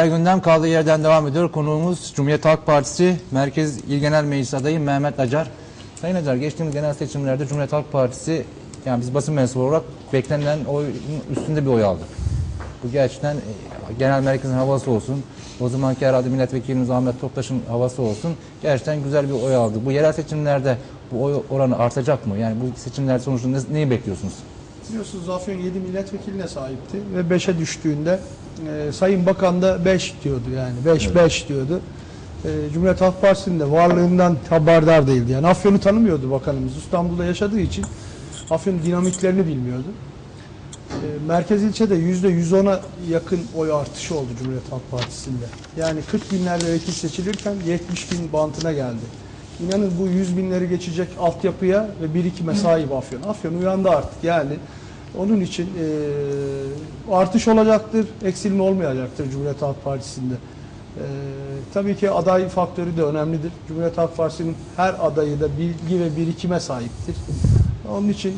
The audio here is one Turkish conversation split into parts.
Yerel gündem kaldığı yerden devam ediyor. Konuğumuz Cumhuriyet Halk Partisi Merkez İl Genel Meclis Adayı Mehmet Acar. Sayın Acar geçtiğimiz genel seçimlerde Cumhuriyet Halk Partisi yani biz basın mensubu olarak beklenen oyun üstünde bir oy aldı. Bu gerçekten e, genel merkezin havası olsun. O zamanki herhalde milletvekilimiz Ahmet Toptaş'ın havası olsun. Gerçekten güzel bir oy aldı. Bu yerel seçimlerde bu oy oranı artacak mı? Yani bu seçimler sonucunda ne- neyi bekliyorsunuz? Biliyorsunuz Afyon 7 milletvekiline sahipti ve 5'e düştüğünde e, Sayın Bakan da 5 diyordu yani 5 5 diyordu. E, Cumhuriyet Halk Partisi'nin de varlığından haberdar değildi. Yani Afyon'u tanımıyordu bakanımız. İstanbul'da yaşadığı için Afyon'un dinamiklerini bilmiyordu. E, merkez ilçede %110'a yakın oy artışı oldu Cumhuriyet Halk Partisi'nde. Yani 40 binlerle vekil seçilirken 70 bin bantına geldi. İnanın bu 100 binleri geçecek altyapıya ve birikime sahip Afyon. Afyon uyandı artık yani. Onun için e, artış olacaktır, eksilme olmayacaktır Cumhuriyet Halk Partisi'nde. E, tabii ki aday faktörü de önemlidir. Cumhuriyet Halk Partisi'nin her adayı da bilgi ve birikime sahiptir. Onun için e,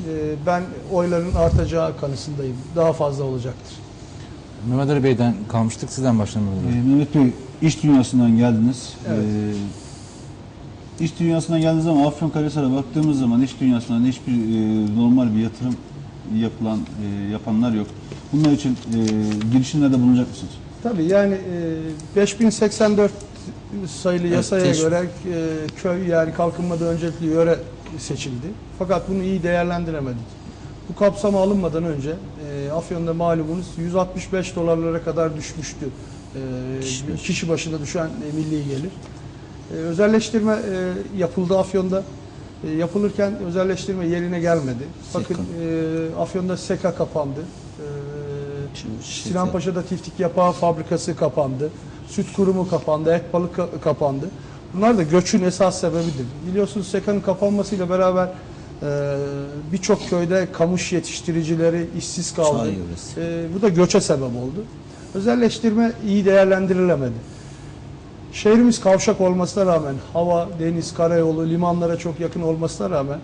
ben oyların artacağı kanısındayım. Daha fazla olacaktır. Mehmet Ali Bey'den kalmıştık. Sizden başlamalıyız. Ee, Mehmet Bey iş dünyasından geldiniz. Evet. Ee, iş dünyasından geldiğiniz zaman Afyonkarahisar'a baktığımız zaman iş dünyasından hiçbir e, normal bir yatırım yapılan e, yapanlar yok. Bunlar için e, girişimlerde bulunacak mısınız? Tabii yani e, 5084 sayılı Evet, yasaya teşvik. göre e, köy yani kalkınmada öncelikli yöre seçildi. Fakat bunu iyi değerlendiremedik. Bu kapsama alınmadan önce e, Afyon'da malumunuz 165 dolarlara kadar düşmüştü. E, Kişi kişi, başı. başına düşen e, milli gelir. E, özelleştirme e, yapıldı Afyon'da. E, yapılırken özelleştirme yerine gelmedi. Bakın e, Afyon'da SEKA kapandı. E, Sinanpaşa'da tiftik yapağı fabrikası kapandı. Süt kurumu kapandı, et balık ka- kapandı. Bunlar da göçün esas sebebidir. Biliyorsunuz SEKA'nın kapanmasıyla beraber e, birçok köyde kamış yetiştiricileri işsiz kaldı. Çay yöresi. E, bu da göçe sebep oldu. Özelleştirme iyi değerlendirilemedi. Şehrimiz kavşak olmasına rağmen hava, deniz, karayolu, limanlara çok yakın olmasına rağmen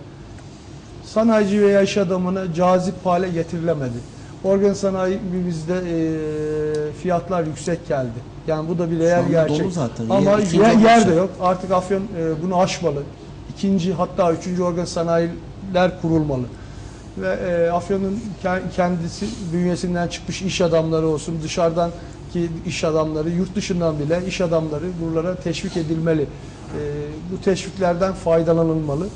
sanayici veya iş adamına cazip hale getirilemedi. Organ sanayimizde e, fiyatlar yüksek geldi. Yani bu da bir anda gerçek. dolu zaten. Ama Yer- yer, yer de yok. Artık Afyon e, bunu aşmalı. İkinci hatta üçüncü organ sanayiler kurulmalı. Ve e, Afyon'un ke- kendisi bünyesinden çıkmış iş adamları olsun, dışarıdan ki iş adamları, yurt dışından bile iş adamları buralara teşvik edilmeli. E, bu teşviklerden faydalanılmalı. E,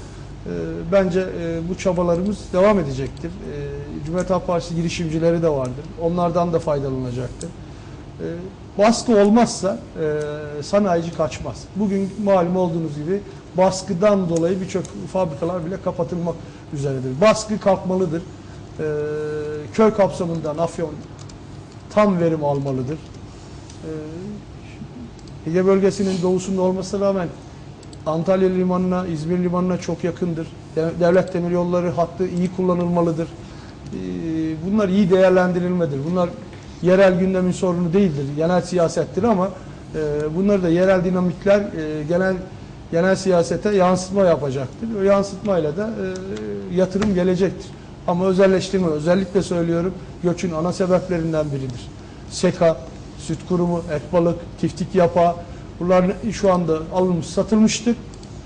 bence e, bu çabalarımız devam edecektir. E, Cumhuriyet Halk Partisi girişimcileri de vardır. Onlardan da faydalanacaktır. E, baskı olmazsa e, sanayici kaçmaz. Bugün malum olduğunuz gibi baskıdan dolayı birçok fabrikalar bile kapatılmak üzeredir. Baskı kalkmalıdır. E, köy kapsamından Afyon tam verim almalıdır. Ege bölgesinin doğusunda olmasına rağmen Antalya limanına, İzmir limanına çok yakındır. De- Devlet demir yolları hattı iyi kullanılmalıdır. E, Bunlar iyi değerlendirilmedir. Bunlar yerel gündemin sorunu değildir. Genel siyasettir ama e, bunları da yerel dinamikler e, genel genel siyasete yansıtma yapacaktır. O yansıtmayla da e, yatırım gelecektir. Ama özelleştirme, özellikle söylüyorum, göçün ana sebeplerinden biridir. SEKA, süt kurumu, et balık, tiftik yapağı, bunlar şu anda alınmış, satılmıştır.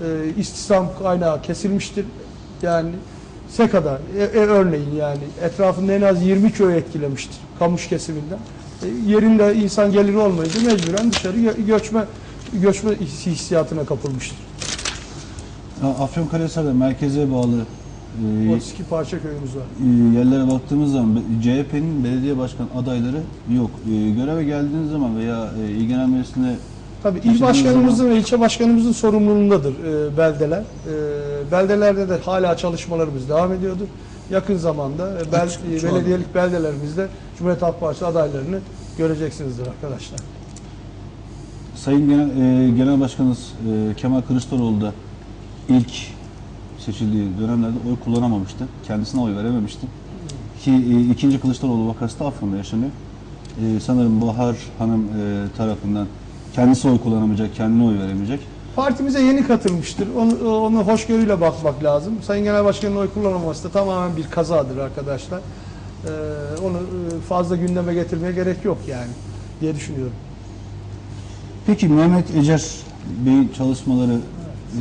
E, istihdam kaynağı kesilmiştir. Yani SEKA'da e, e, örneğin yani etrafında en az 20 köy etkilemiştir kamış kesiminden. E, yerinde insan geliri olmayınca mecburen dışarı gö- göçme göçme hissiyatına kapılmıştır. Afyonkarahisar'da merkeze bağlı 32 parça köyümüz var. e, yerlere baktığımız zaman CHP'nin belediye başkan adayları yok. E, göreve geldiğiniz zaman veya e, İl Genel Meclisi'ne Tabii il başkanımızın ve ilçe başkanımızın sorumluluğundadır e, beldeler. E, beldelerde de hala çalışmalarımız devam ediyordur. Yakın zamanda e, bel, e, belediyelik beldelerimizde Cumhuriyet Halk Partisi adaylarını göreceksinizdir arkadaşlar. Sayın Genel, e, Genel Başkanımız e, Kemal Kılıçdaroğlu da ilk seçildiği dönemlerde oy kullanamamıştı. Kendisine oy verememişti. Ki e, ikinci Kılıçdaroğlu vakası da Afyon'da yaşanıyor. E, sanırım Bahar Hanım e, tarafından kendisi oy kullanamayacak, kendine oy veremeyecek. Partimize yeni katılmıştır. Onu, onu hoşgörüyle bakmak lazım. Sayın Genel Başkan'ın oy kullanamaması da tamamen bir kazadır arkadaşlar. Ee, onu e, fazla gündeme getirmeye gerek yok yani diye düşünüyorum. Peki Mehmet Ecer Bey'in çalışmaları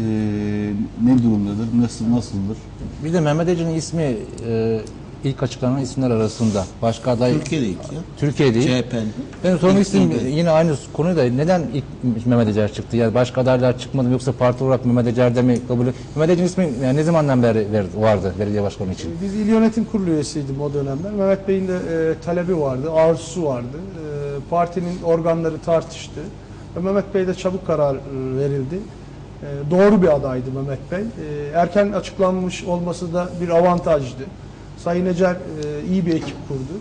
e, ne durumdadır? Nasıl nasıldır? Bir de Mehmet Ece'nin ismi e, ilk açıklanan isimler arasında. Başka aday Türkiye'de ilk ya. Türkiye değil. CHP'nin. Benim sormak istediğim yine aynı konuyu da neden ilk Mehmet Ecer çıktı? Yani başka adaylar çıkmadı mı yoksa parti olarak Mehmet Ecer'de mi kabul Mehmet Ecer'in ismi yani ne zamandan beri vardı belediye başkanı için? Biz il yönetim kurulu üyesiydim o dönemler. Mehmet Bey'in de e, talebi vardı, arzusu vardı. E, partinin organları tartıştı. Ve Mehmet Bey'de çabuk karar e, verildi. E, doğru bir adaydı Mehmet Bey. E, erken açıklanmış olması da bir avantajdı. Sayın Ecer e, iyi bir ekip kurdu.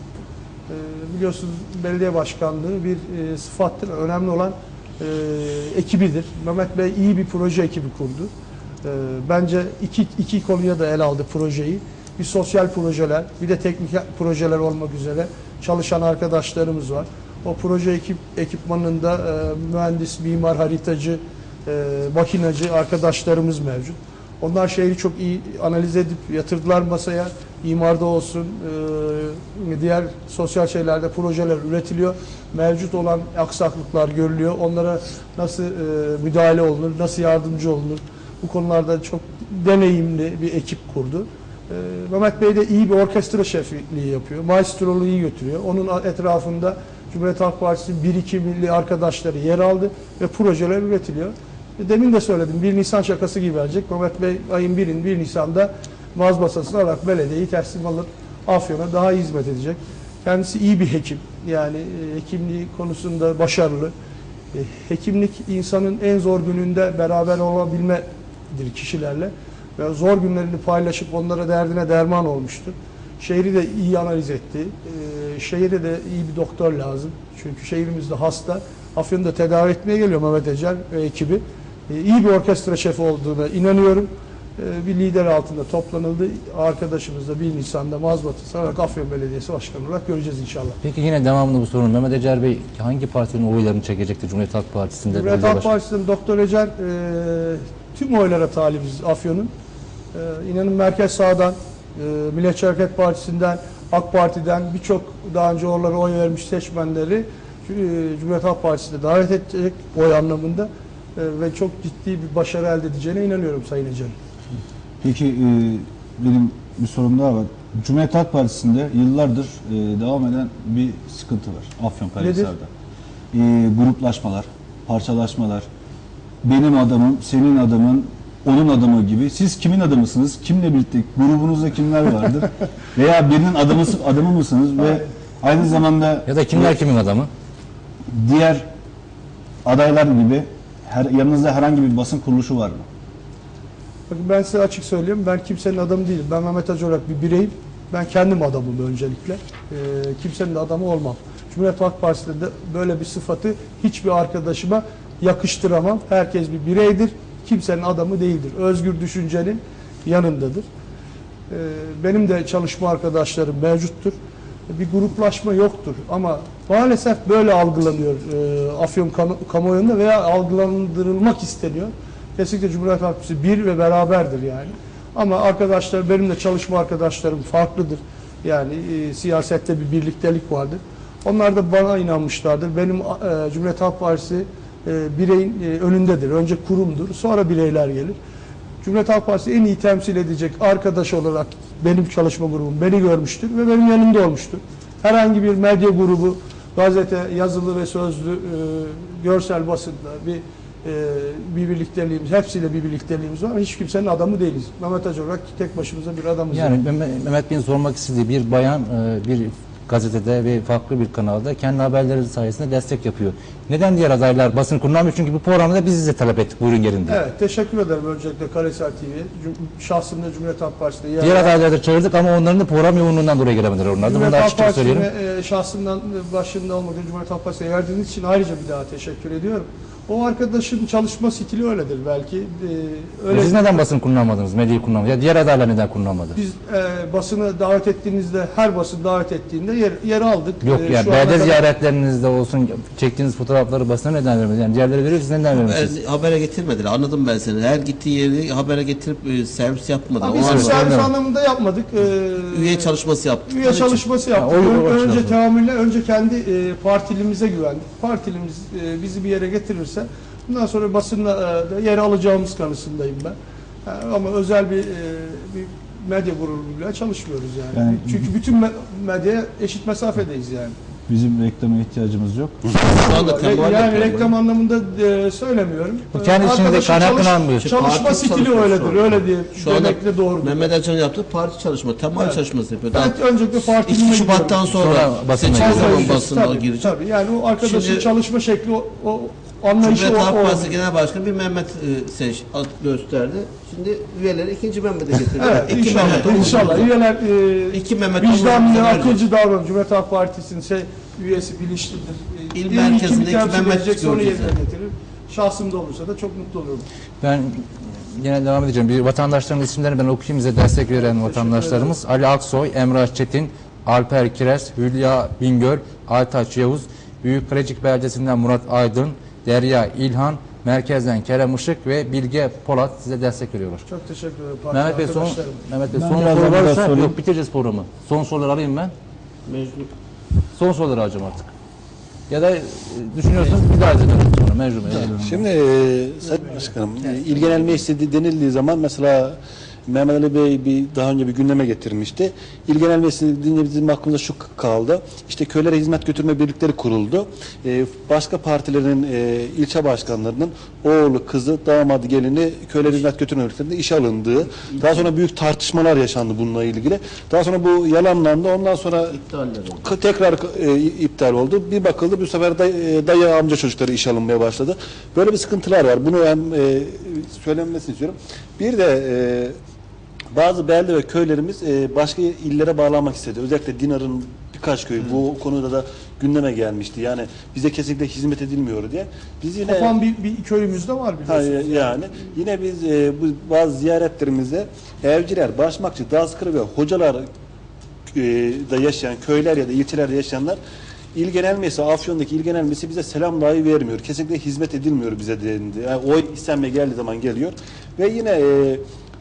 E, biliyorsunuz belediye başkanlığı bir e, sıfattır. Önemli olan e, ekibidir. Mehmet Bey iyi bir proje ekibi kurdu. Bence iki, iki konuya da ele aldı projeyi. Bir sosyal projeler, bir de teknik projeler olmak üzere çalışan arkadaşlarımız var. O proje ekip ekipmanında mühendis, mimar, haritacı, makinacı arkadaşlarımız mevcut. Onlar şehri çok iyi analiz edip yatırdılar masaya. İmarda olsun, e, diğer sosyal şeylerde projeler üretiliyor. Mevcut olan aksaklıklar görülüyor. Onlara nasıl e, müdahale olunur, nasıl yardımcı olunur? Bu konularda çok deneyimli bir ekip kurdu. Mehmet Bey de iyi bir orkestra şefliği yapıyor. Maestroluğu iyi götürüyor. Onun etrafında Cumhuriyet Halk Partisi bir iki milli arkadaşları yer aldı ve projeler üretiliyor. Demin de söyledim 1 Nisan şakası gibi verecek. Mehmet Bey ayın 1'in 1 Nisan'da Maz masasına alarak belediyeyi teslim alıp Afyon'a daha iyi hizmet edecek. Kendisi iyi bir hekim. Yani e, hekimliği konusunda başarılı. E, Hekimlik insanın en zor gününde beraber olabilmedir kişilerle. Ve zor günlerini paylaşıp onlara derdine derman olmuştur. Şehri de iyi analiz etti. E, Şehire de iyi bir doktor lazım. Çünkü şehrimizde hasta. Afyon'da tedavi etmeye geliyor Mehmet Ecer ve ekibi. E, İyi bir orkestra şefi olduğuna inanıyorum. E, Bir lider altında toplanıldı. Arkadaşımız da 1 Nisan'da Mazbatı Sararak Afyon Belediyesi Başkanı olarak göreceğiz inşallah. Peki yine devamlı bu sorun. Mehmet Ecer Bey hangi partinin oylarını çekecekti Cumhuriyet Halk Partisi'nde? Cumhuriyet Halk? Partisi'nin Doktor Ecer e, tüm oylara talibiz Afyon'un. E, inanın merkez sağdan, e, Milliyetçi Hareket Partisi'nden, AK Parti'den birçok daha önce oralara oy vermiş seçmenleri Cumhuriyet Halk Partisi'ne davet edecek oy anlamında ve çok ciddi bir başarı elde edeceğine inanıyorum Sayın Ecer'in. Peki e, benim bir sorum daha var. Cumhuriyet Halk Partisi'nde yıllardır e, devam eden bir sıkıntı var Afyonkarahisar'da. E, gruplaşmalar, parçalaşmalar, benim adamım, senin adamın, onun adamı gibi. Siz kimin adamısınız? Kimle birlikte? Grubunuzda kimler vardır? Veya birinin adamı, adamı mısınız? Ve aynı zamanda Ya da kimler kimin adamı? diğer adaylar gibi her, yanınızda herhangi bir basın kuruluşu var mı? Bakın ben size açık söyleyeyim. Ben kimsenin adamı değilim. Ben Mehmet Hacı olarak bir bireyim. Ben kendim adamım öncelikle. Ee, kimsenin adamı olmam. Cumhuriyet Halk Partisi'nde de böyle bir sıfatı hiçbir arkadaşıma yakıştıramam. Herkes bir bireydir. Kimsenin adamı değildir. Özgür düşüncenin yanındadır. Ee, benim de çalışma arkadaşlarım mevcuttur. Bir gruplaşma yoktur ama maalesef böyle algılanıyor e, Afyon kamu- kamuoyunda veya algılandırılmak isteniyor. Kesinlikle Cumhuriyet Halk Partisi bir ve beraberdir yani. Ama arkadaşlar benim de çalışma arkadaşlarım farklıdır. Yani e, siyasette bir birliktelik vardır. Onlar da bana inanmışlardır. Benim e, Cumhuriyet Halk Partisi e, bireyin e, önündedir. Önce kurumdur, sonra bireyler gelir. Cumhuriyet Halk Partisi en iyi temsil edecek arkadaş olarak benim çalışma grubum beni görmüştür ve benim yanımda olmuştur. Herhangi bir medya grubu, gazete, yazılı ve sözlü, e, görsel basında bir e, bir birlikteliğimiz, hepsiyle bir birlikteliğimiz var. Hiç kimsenin adamı değiliz. Mehmet Hacı olarak tek başımıza bir adamız. Yani Mehmet Bey'in sormak istediği bir bayan e, bir gazetede ve farklı bir kanalda kendi haberleri sayesinde destek yapıyor. Neden diğer adaylar basın kullanmıyor? Çünkü bu programda biz size talep ettik buyurun gelin diye. Evet, teşekkür ederim öncelikle TV'ye. Cum- Şahsımda Cumhuriyet Halk Partisi'nde yer Diğer adayları da çağırdık ama onların da program yoğunluğundan dolayı gelemediler onlar da. Bunu Cumhuriyet da Halk Partisi'ne e, şahsından e, başında olmak üzere Cumhuriyet Halk Partisi'ne verdiğiniz için ayrıca bir daha teşekkür ediyorum. O arkadaşın çalışma stili öyledir belki. E, öyle Siz neden basın kullanmadınız, medyayı kullanmadınız? Ya diğer adaylar neden kullanmadı? Biz e, basını davet ettiğinizde, her basın davet ettiğinde yer, yer aldık. Yok E, ya kadar- ziyaretlerinizde olsun çektiğiniz fotoğrafları basına neden vermediniz? Yani diğerleri veriyor siz neden vermediniz? Ben- habere getirmediler. Anladım ben seni. Her gittiği yeri habere getirip e, servis yapmadı. Biz servis anladım. anlamında yapmadık. E, Üye çalışması yaptık. Üye çalışması yaptık. O Ön- açıdan önce teamülle, önce kendi e, partilimize güvendik. Partilimiz e, bizi bir yere getirirse gelirse bundan sonra basında e, da yer alacağımız kanısındayım ben. Ha, Ama özel bir, e, bir medya grubuyla çalışmıyoruz yani. Yani- Çünkü bütün me- medyaya eşit mesafedeyiz yani. Bizim reklama ihtiyacımız yok. Yani yapıyor. reklam anlamında e, söylemiyorum. Bu kendi E, içinde kaynaklanmıyor. çalış- çalışma Parti stili öyledir. şu Öyle diye Şu anda demekle doğru. Mehmet Ercan'ın yaptığı parti çalışma, temayül Evet. çalışması yapıyor. Daha Ben öncelikle partinin 2 Şubat'tan sonra, Sonra basına seçim zaman basına tabii, girecek. Tabii yani o arkadaşın Şimdi- çalışma şekli o, o anlayışı Cumhuriyet o, Halk o. Partisi Genel Başkanı bir Mehmet e, seç, ad gösterdi. Şimdi üyeleri ikinci Mehmet'e getirdi. Evet İki inşallah, Mehmet oldu. inşallah. Üyeler e, İki Mehmet vicdanlı, akılcı davranıyor. Cumhuriyet Halk Partisi'nin şey, üyesi bilinçlidir. E, İl iyi merkezinde kimi iki temsil Mehmet göreceğiz. Şahsımda olursa da çok mutlu olurum. Ben yine devam edeceğim. Bir vatandaşların isimlerini ben okuyayım bize destek veren vatandaşlarımız. Ali Aksoy, Emrah Çetin, Alper Kires, Hülya Bingöl, Aytaç Yavuz, Büyük Kalecik Beldesi'nden Murat Aydın, Derya İlhan, Merkezden Kerem Işık ve Bilge Polat size destek veriyorlar. Çok teşekkür ederim. parti Mehmet Bey son. Mehmet Bey son soru varsa sorayım. yok bitireceğiz programı. Son soruları alayım ben. Mecnun. Son soruları alacağım artık. Ya da e, düşünüyorsanız bir daha edelim sonra mecbur. Şimdi e, Sayın Başkanım, e, il genel meclisi denildiği zaman mesela Mehmet Ali Bey bir daha önce bir gündeme getirmişti. İl genel meclisi deyince bizim aklımızda şu kaldı. İşte köylere hizmet götürme birlikleri kuruldu. E, başka partilerin e, ilçe başkanlarının oğlu, kızı, damadı, gelini köylere hizmet götürme birliklerinde işe alındığı. Daha sonra büyük tartışmalar yaşandı bununla ilgili. Daha sonra bu yalanlandı. Ondan sonra oldu. Tekrar e, iptal oldu. Bir bakıldı bu sefer day, e, dayı amca çocukları iş alınmaya başladı. Böyle bir sıkıntılar var. Bunu hem e, söylenmesini istiyorum. Bir de e, bazı belde ve köylerimiz e, başka illere bağlanmak istedi. Özellikle Dinar'ın birkaç köyü bu konuda da gündeme gelmişti. Yani bize kesinlikle hizmet edilmiyor diye. Biz yine Kopan bir, bir köyümüzde var Ha, biliyorsunuz. yani yine biz e, bu bazı ziyaretlerimizde evciler, başmakçı, dazkırı ve hocalar e, da yaşayan köyler ya da ilçelerde yaşayanlar İl Genel Meclisi, Afyon'daki İl Genel Meclisi bize selam dahi vermiyor. Kesinlikle hizmet edilmiyor bize denildi. Yani oy istenme geldiği zaman geliyor. Ve yine e,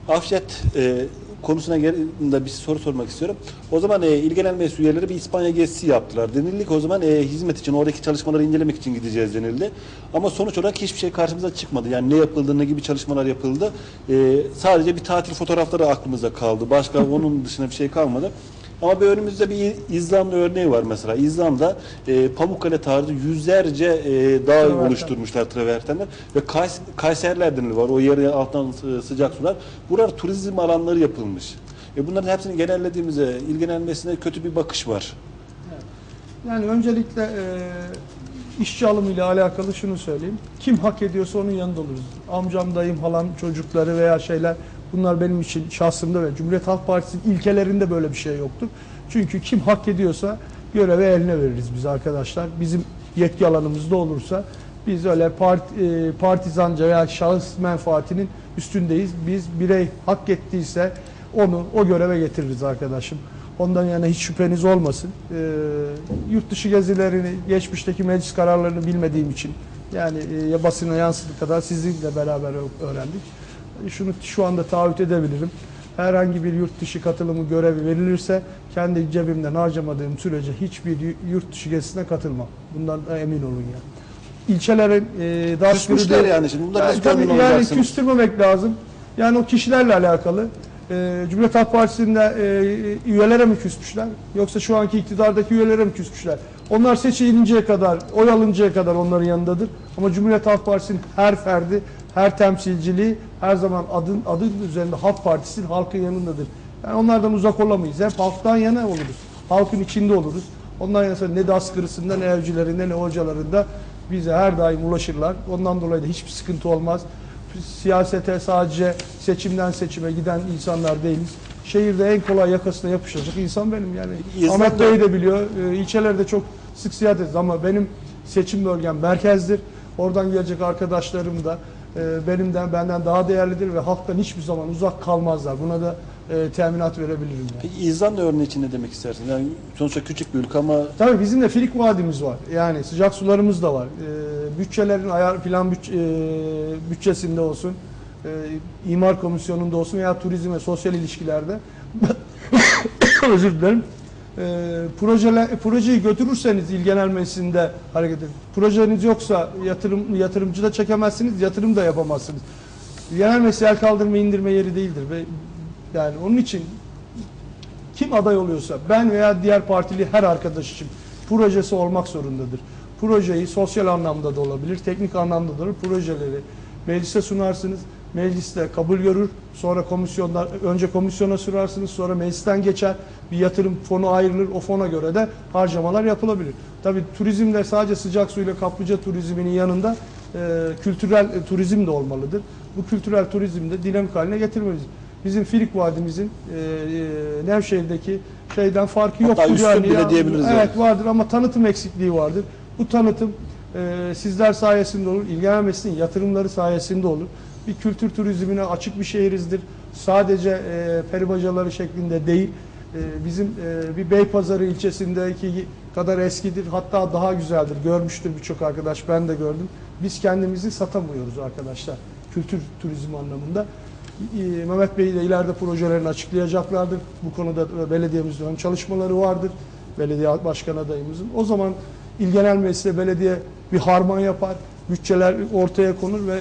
Afşet e, konusuna da bir soru sormak istiyorum. O zaman e, İl Genel Meclis bir İspanya gezisi yaptılar. Denildi ki o zaman e, hizmet için, oradaki çalışmaları incelemek için gideceğiz denildi. Ama sonuç olarak hiçbir şey karşımıza çıkmadı. Yani ne yapıldı, ne gibi çalışmalar yapıldı. E, sadece bir tatil fotoğrafları aklımızda kaldı. Başka onun dışında bir şey kalmadı. Ama bir önümüzde bir İzlanda örneği var mesela. İzlanda e, Pamukkale tarzı yüzlerce e, dağ Traverten. oluşturmuşlar travertenler ve Kays Kayserler denili var. O yeri alttan sı- sıcak sular. Buralar turizm alanları yapılmış. E bunların hepsini genellediğimizde il genelmesine kötü bir bakış var. Yani öncelikle e, işçi alımıyla alakalı şunu söyleyeyim. Kim hak ediyorsa onun yanında oluruz. Amcam, dayım, halam, çocukları veya şeyler bunlar benim için şahsımda ve Cumhuriyet Halk Partisi'nin ilkelerinde böyle bir şey yoktur. Çünkü kim hak ediyorsa görevi eline veririz biz arkadaşlar. Bizim yetki alanımızda olursa biz öyle part, e, partizanca veya şahıs menfaatinin üstündeyiz. Biz birey hak ettiyse onu o göreve getiririz arkadaşım. Ondan yana hiç şüpheniz olmasın. Ee, yurt dışı gezilerini, geçmişteki meclis kararlarını bilmediğim için yani e, basına yansıdığı kadar sizinle beraber öğrendik. Şunu şu anda taahhüt edebilirim. Herhangi bir yurt dışı katılımı görevi verilirse kendi cebimden harcamadığım sürece hiçbir yurt dışı gezisine katılmam. Bundan da emin olun ya. İlçelerin e, daha Küsmüşler yani şimdi. Bunlar yani, tabii yani küstürmemek lazım. Yani o kişilerle alakalı. Ee, Cumhuriyet Halk Partisi'nde e, üyelere mi küsmüşler? Yoksa şu anki iktidardaki üyelere mi küsmüşler? Onlar seçilinceye kadar, oy alıncaya kadar onların yanındadır. Ama Cumhuriyet Halk Partisi'nin her ferdi, her temsilciliği her zaman adın adın üzerinde Halk Partisi'nin halkın yanındadır. Yani onlardan uzak olamayız. Hep halktan yana oluruz. Halkın içinde oluruz. Ondan yana ne daskırısında, ne evcilerinde, ne hocalarında bize her daim ulaşırlar. Ondan dolayı da hiçbir sıkıntı olmaz siyasete sadece seçimden seçime giden insanlar değiliz. Şehirde en kolay yakasına yapışacak insan benim yani. İzlanda- Ahmet Bey de biliyor. E, ilçelerde çok sık ederiz ama benim seçim bölgem merkezdir. Oradan gelecek arkadaşlarım da benimden benden daha değerlidir ve halktan hiçbir zaman uzak kalmazlar. Buna da e, teminat verebilirim. Yani. Peki İzlanda örneği için ne demek istersin? Yani sonuçta küçük bir ülke ama Tabii bizim de filik vadimiz var. Yani sıcak sularımız da var. Ee, bütçelerin ayar plan bütç, e, bütçesinde olsun, e, imar komisyonunda olsun veya turizm ve sosyal ilişkilerde özür dilerim. E, projeler, projeyi götürürseniz il genel meclisinde hareket edin. Projeniz yoksa yatırım yatırımcı da çekemezsiniz, yatırım da yapamazsınız. Genel meclis el kaldırma indirme yeri değildir ve yani onun için kim aday oluyorsa ben veya diğer partili her arkadaş için projesi olmak zorundadır. Projeyi sosyal anlamda da olabilir, teknik anlamda da olur. Projeleri meclise sunarsınız. Mecliste kabul görür. Sonra komisyonlar önce komisyona sunarsınız. Sonra meclisten geçer. Bir yatırım fonu ayrılır. O fona göre de harcamalar yapılabilir. Tabii turizmde sadece sıcak suyla kaplıca turizminin yanında e, kültürel e, turizm de olmalıdır. Bu kültürel turizmi de dinamik haline getirmeliyiz. Bizim Filik Vadimizin e, e, Nevşehir'deki şeyden farkı Hatta yoktur. üstün bile diyebiliriz Evet yani. vardır ama tanıtım eksikliği vardır. Bu tanıtım e, sizler sayesinde olur, ilgilenmesinin yatırımları sayesinde olur. Bir kültür turizmine açık bir şehrizdir. Sadece e, peribacaları şeklinde değil, e, bizim e, bir Beypazarı ilçesindeki kadar eskidir. Hatta daha güzeldir. Görmüştür birçok arkadaş, ben de gördüm. Biz kendimizi satamıyoruz arkadaşlar. Kültür turizmi anlamında. E, Mehmet Bey de ileride projelerini açıklayacaklardır. Bu konuda belediyemizde ön çalışmaları vardır. Belediye başkan adayımızın. O zaman İl Genel belediye bir harman yapar. Bütçeler ortaya konur ve e,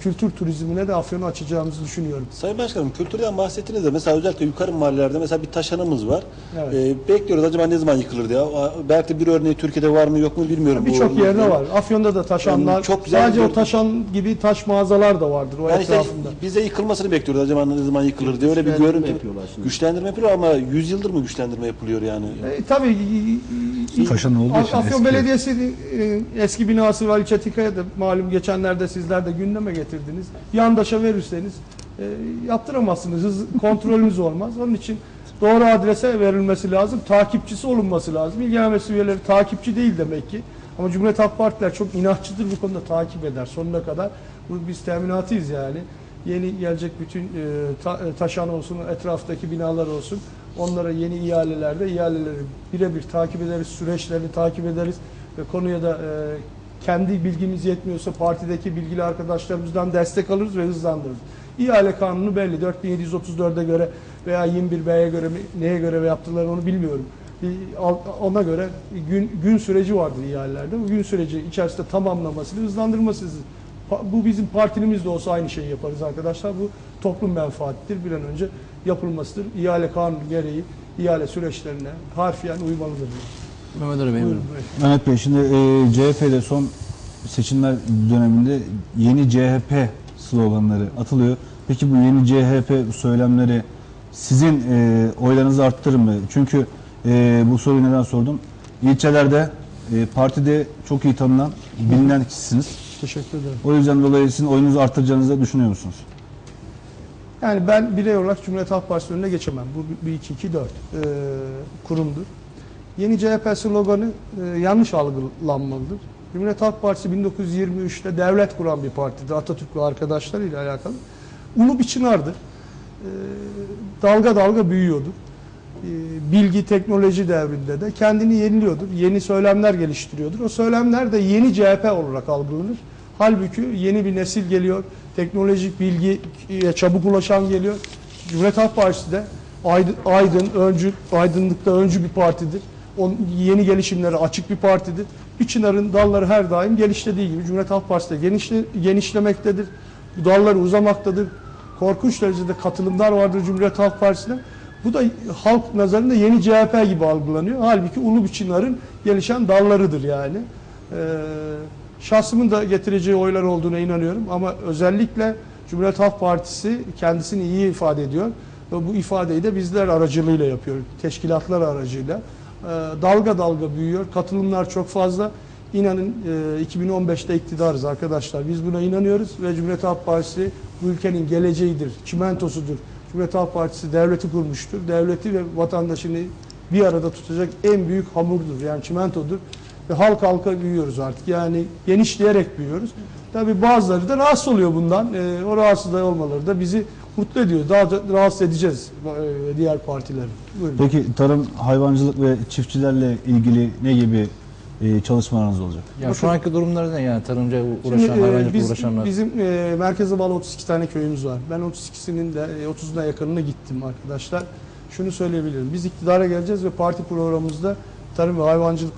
kültür turizmine de Afyon'u açacağımızı düşünüyorum. Sayın Başkanım kültürden bahsettiniz de mesela özellikle yukarı mahallelerde mesela bir taşanımız var. Evet. Ee, bekliyoruz acaba ne zaman yıkılır diye. Belki de bir örneği Türkiye'de var mı yok mu bilmiyorum. Birçok yerde var. Afyon'da da taşanlar, Yani çok güzel sadece o taşan gibi taş mağazalar da vardır o Yani işte etrafında. biz de yıkılmasını bekliyoruz acaba ne zaman yıkılır diye. Öyle bir görüntü. yapıyorlar şimdi. Güçlendirme yapıyor ama 100 yıldır mı güçlendirme yapılıyor yani? E, tabii e, Taşan olduğu için Afyon eski. Belediyesi e, eski binası var Çetikaya da malum geçenlerde sizler de gündeme getirdiniz. Yandaşa verirseniz e, yaptıramazsınız. Hız kontrolünüz olmaz. Onun için doğru adrese verilmesi lazım. Takipçisi olunması lazım. İlgilenmesi üyeleri takipçi değil demek ki. Ama Cumhuriyet Halk Partiler çok inatçıdır bu konuda takip eder sonuna kadar. Bu biz teminatıyız yani. Yeni gelecek bütün e, ta, e, taşan olsun, etraftaki binalar olsun. Onlara yeni ihalelerde ihaleleri birebir takip ederiz, süreçlerini takip ederiz ve konuya da e, kendi bilgimiz yetmiyorsa partideki bilgili arkadaşlarımızdan destek alırız ve hızlandırırız. İhale kanunu belli. 4734'e göre veya 21B'ye göre neye göre yaptılar onu bilmiyorum. Ona göre gün, gün süreci vardır ihalelerde. Bu gün süreci içerisinde tamamlamasını, hızlandırması. Bu bizim partimizde olsa aynı şeyi yaparız arkadaşlar. Bu toplum menfaattir. Bir an önce yapılmasıdır. İhale kanunu gereği ihale süreçlerine harfiyen uymalıdır. Mehmet Ali Bey buyurun. Buyurun. Mehmet Bey şimdi e, CHP'de son seçimler döneminde yeni CHP sloganları atılıyor. Peki bu yeni CHP söylemleri sizin e, oylarınızı arttırır mı? Çünkü e, bu soruyu neden sordum? İlçelerde e, partide çok iyi tanınan, bilinen kişisiniz. Teşekkür ederim. O yüzden dolayı sizin oyunuzu arttıracağınızı düşünüyor musunuz? Yani ben birey olarak Cumhuriyet Halk Partisi önüne geçemem. Bu bir 2 2 4 kurumdur. Yeni CHP sloganı e, yanlış algılanmalıdır. Cumhuriyet Halk Partisi 1923'te devlet kuran bir partidir. Atatürk ve arkadaşlarıyla alakalı. Ulu bir çınardır. E, dalga dalga büyüyordur. E, bilgi, teknoloji devrinde de kendini yeniliyordur. Yeni söylemler geliştiriyordur. O söylemler de yeni CHP olarak algılanır. Halbuki yeni bir nesil geliyor. Teknolojik bilgiye çabuk ulaşan geliyor. Cumhuriyet Halk Partisi de aydın, aydın öncü, aydınlıkta öncü bir partidir. Onun yeni gelişimlere açık bir partidir. Bir dalları her daim genişlediği gibi Cumhuriyet Halk Partisi de genişle, genişlemektedir. Bu dalları uzamaktadır. Korkunç derecede katılımlar vardır Cumhuriyet Halk Partisi'ne. Bu da halk nazarında yeni CHP gibi algılanıyor. Halbuki Ulu bir çınarın gelişen dallarıdır yani. Ee, şahsımın da getireceği oylar olduğuna inanıyorum ama özellikle Cumhuriyet Halk Partisi kendisini iyi ifade ediyor ve bu ifadeyi de bizler aracılığıyla yapıyor, teşkilatlar aracıyla. Ee, dalga dalga büyüyor, katılımlar çok fazla. İnanın e, 2015'te iktidarız arkadaşlar. Biz buna inanıyoruz ve Cumhuriyet Halk Partisi bu ülkenin geleceğidir, çimentosudur. Cumhuriyet Halk Partisi devleti kurmuştur. Devleti ve vatandaşını bir arada tutacak en büyük hamurdur. Yani çimentodur. Ve halk halka büyüyoruz artık. Yani genişleyerek büyüyoruz. Tabii bazıları da rahatsız oluyor bundan. Ee, o rahatsız olmaları da bizi mutlu ediyor. Daha da rahatsız edeceğiz e, diğer partileri. Buyurun. Peki tarım, hayvancılık ve çiftçilerle ilgili ne gibi e, çalışmalarınız olacak? Ya şu anki durumları ne yani tarımca uğraşan, Şimdi, e, hayvancılıkla biz, uğraşanlar? Bizim e, merkeze bağlı 32 tane köyümüz var. Ben 32'sinin de e, 30'una yakınına gittim arkadaşlar. şunu söyleyebilirim. Biz iktidara geleceğiz ve parti programımızda tarım ve hayvancılık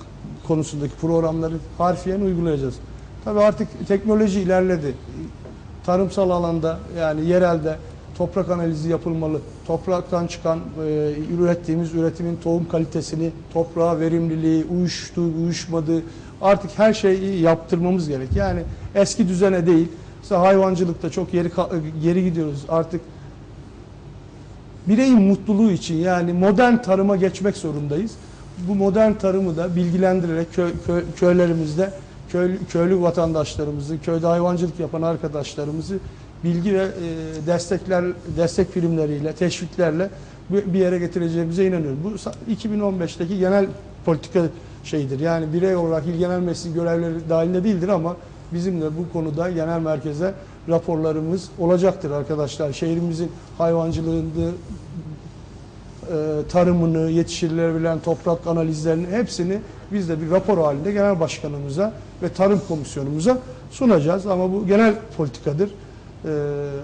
konusundaki programları harfiyen uygulayacağız. Tabii artık teknoloji ilerledi. Tarımsal alanda yani yerelde toprak analizi yapılmalı. Topraktan çıkan e, ürettiğimiz üretimin tohum kalitesini, toprağa verimliliği, uyuştu, uyuşmadığı artık her şeyi yaptırmamız gerek. Yani eski düzene değil. Mesela hayvancılıkta çok geri geri gidiyoruz. Artık bireyin mutluluğu için yani modern tarıma geçmek zorundayız. Bu modern tarımı da bilgilendirerek köy, köy- köylerimizde köylü, köylü vatandaşlarımızı, köyde hayvancılık yapan arkadaşlarımızı bilgi ve e, destekler destek primleriyle, teşviklerle bir yere getireceğimize inanıyorum. Bu sa- 2015'teki genel politika şeyidir. Yani birey olarak il genel meclisin görevleri dahilinde değildir ama bizim de bu konuda genel merkeze raporlarımız olacaktır arkadaşlar. Şehrimizin hayvancılığını, tarımını, yetiştirilebilen toprak analizlerini hepsini biz de bir rapor halinde genel başkanımıza ve tarım komisyonumuza sunacağız. Ama bu genel politikadır. E,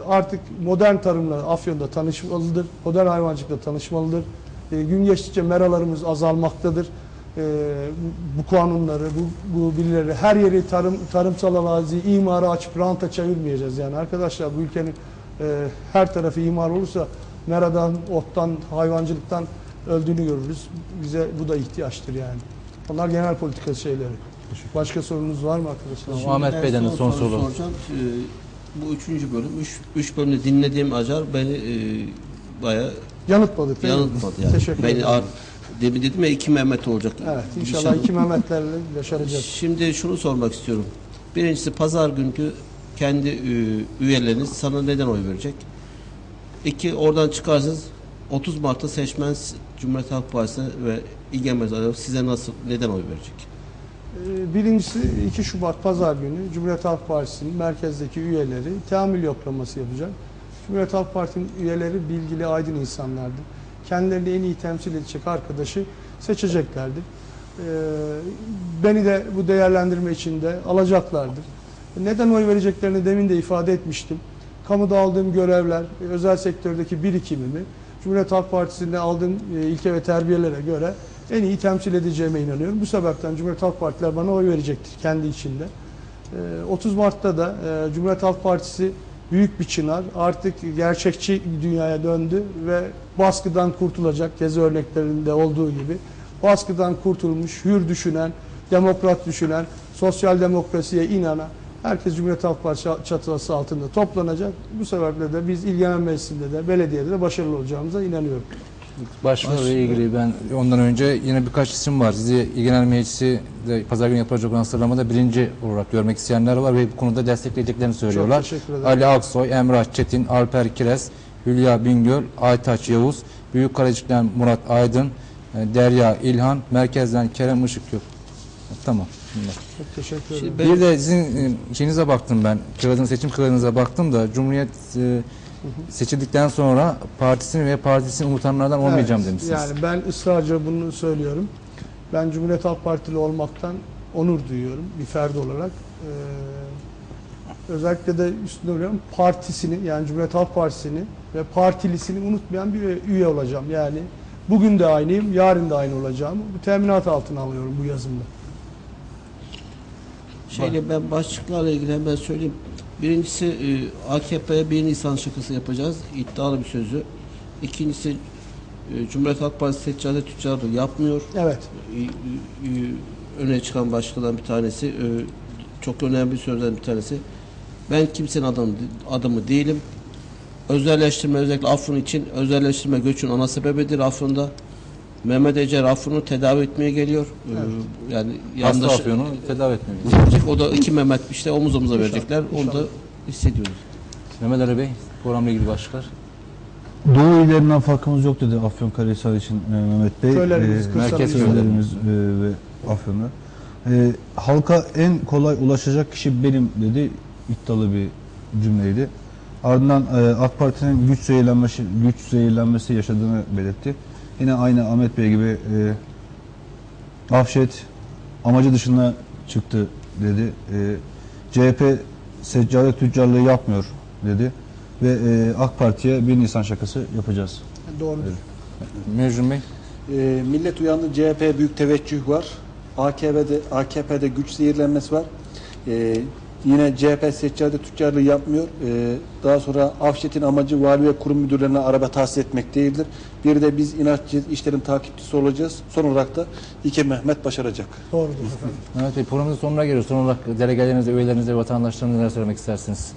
artık modern tarımla Afyon'da tanışmalıdır. Modern hayvancılıkla tanışmalıdır. E, gün geçtikçe meralarımız azalmaktadır. E, bu kanunları, bu, bu birileri her yeri tarım tarımsal arazi, imara açıp ranta çevirmeyeceğiz. Yani arkadaşlar bu ülkenin e, her tarafı imar olursa meradan, ottan, hayvancılıktan öldüğünü görürüz. Bize bu da ihtiyaçtır yani. Onlar genel politika şeyleri. Başka sorunuz var mı arkadaşlar? Tamam. Ahmet Bey'den de son soru soracağım. Ee, bu üçüncü bölüm. Üç, üç bölümde dinlediğim acar beni e, bayağı mi? yanıltmadı yani. Teşekkür Beni ederim. ar- demin dedim ya iki Mehmet olacak. Evet inşallah iki Mehmetlerle yaşaracağız. Şimdi şunu sormak istiyorum. Birincisi pazar günkü kendi e, üyeleriniz sana neden oy verecek? İki oradan çıkarsınız 30 Mart'ta seçmen Cumhuriyet Halk Partisi ve Merkezi size nasıl neden oy verecek? Ee, Birincisi 2 Şubat Pazar günü Cumhuriyet Halk Partisi'nin merkezdeki üyeleri teamül yoklaması yapacak. Cumhuriyet Halk Partisi'nin üyeleri bilgili, aydın insanlardır. Kendilerini en iyi temsil edecek arkadaşı seçeceklerdir. Ee, Beni de bu değerlendirme içinde alacaklardır. Neden oy vereceklerini demin de ifade etmiştim. Kamuda aldığım görevler, özel sektördeki birikimimi Cumhuriyet Halk Partisi'nde aldığım e, ilke ve terbiyelere göre en iyi temsil edeceğime inanıyorum. Bu sebepten Cumhuriyet Halk Partiler bana oy verecektir kendi içinde. Ee, 30 Mart'ta da e, Cumhuriyet Halk Partisi büyük bir çınar artık gerçekçi dünyaya döndü ve baskıdan kurtulacak gezi örneklerinde olduğu gibi baskıdan kurtulmuş, hür düşünen, demokrat düşünen, sosyal demokrasiye inanan herkes Cumhuriyet Halk Partisi çatısı altında toplanacak. Bu sebeple de biz İl Genel Meclisi'nde de belediyede de başarılı olacağımıza inanıyorum. Başvuru ile ilgili ben ondan önce yine birkaç isim var. Sizi Genel Meclisi de pazar günü yapılacak olan sıralamada birinci olarak görmek isteyenler var ve bu konuda destekleyeceklerini söylüyorlar. Ali Aksoy, Emrah Çetin, Alper Kires, Hülya Bingöl, Aytaç Yavuz, Büyük Kalecik'ten Murat Aydın, e, Derya İlhan, Merkez'den Kerem Işık yok. Tamam. Bunlar. Çok teşekkür ederim. Bir de sizin e, şeyinize baktım ben. Kağıdın seçim kağıdınıza baktım da Cumhuriyet e, seçildikten sonra partisini ve partisini unutanlardan olmayacağım Evet, demişsiniz. Yani ben ısrarca bunu söylüyorum. Ben Cumhuriyet Halk Partili olmaktan onur duyuyorum bir ferdi olarak. Ee, özellikle de üstünde duruyorum partisini yani Cumhuriyet Halk Partisi'ni ve partilisini unutmayan bir üye olacağım. Yani bugün de aynıyım, yarın da aynı olacağım. Bu teminat altına alıyorum bu yazımda. Şeyle ben başlıklarla ilgili hemen söyleyeyim. Birincisi e, AKP'ye 1 Nisan şakası yapacağız. İddialı bir sözü. İkincisi e, Cumhuriyet Halk Partisi seccade tüccarlığı yapmıyor. Evet. E, öne çıkan başlıklardan bir tanesi. çok önemli bir sözlerden bir tanesi. Ben kimsenin adamı, adamı değilim. Özelleştirme özellikle Afyon için özelleştirme göçün ana sebebidir Afyon'da. Mehmet Ece Afyon'u tedavi etmeye geliyor. E, yani Hasta yandaş, afyonu tedavi etmemiz. verecek. O da iki Mehmet işte omuz omuza verecekler. Onu da hissediyoruz. Mehmet Ali Bey, programla ilgili başlıklar. Doğu illerinden farkımız yok dedi Afyonkarahisar için e, Mehmet Bey. Köylerimiz, E, merkez ilçeler. köylerimiz e, ve Afyon'da. E, halka en kolay ulaşacak kişi benim dedi. iddialı bir cümleydi. Ardından e, AK Parti'nin güç zehirlenmesi, güç zehirlenmesi yaşadığını belirtti. Yine aynı Ahmet Bey gibi e, Afşet amacı dışında çıktı dedi. E, CHP seccade tüccarlığı yapmıyor dedi. Ve e, AK Parti'ye 1 Nisan şakası yapacağız. Doğrudur. Evet. Mecnun Bey. E, millet uyandı CHP büyük teveccüh var. AKP'de AKP'de güç zehirlenmesi var. E, yine CHP seccade tüccarlığı yapmıyor. E, daha sonra Afşet'in amacı vali ve kurum müdürlerine araba tahsis etmek değildir. Bir de biz inatçıyız, işlerin takipçisi olacağız. Son olarak da İke Mehmet başaracak. Doğrudur efendim. Mehmet Bey programımızın sonuna geliyoruz. Son olarak delegelerinize, üyelerinize, vatandaşlarınıza neler söylemek istersiniz?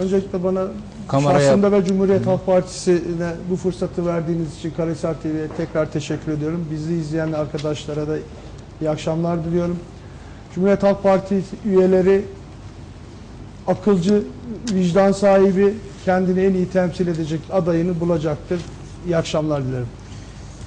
Öncelikle bana Kameraya- şahsımda ve Cumhuriyet Halk Partisi'ne bu fırsatı verdiğiniz için Karahisar TV'ye tekrar teşekkür ediyorum. Bizi izleyen arkadaşlara da iyi akşamlar diliyorum. Cumhuriyet Halk Partisi üyeleri akılcı, vicdan sahibi, kendini en iyi temsil edecek adayını bulacaktır. İyi akşamlar dilerim.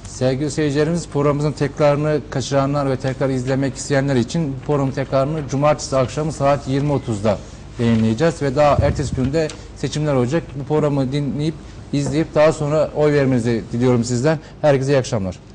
Sevgili seyircilerimiz programımızın tekrarını kaçıranlar ve tekrar izlemek isteyenler için programın tekrarını cumartesi akşamı saat 20.30'da yayınlayacağız ve daha ertesi günde seçimler olacak. Bu programı dinleyip izleyip daha sonra oy vermenizi diliyorum sizden. Herkese iyi akşamlar.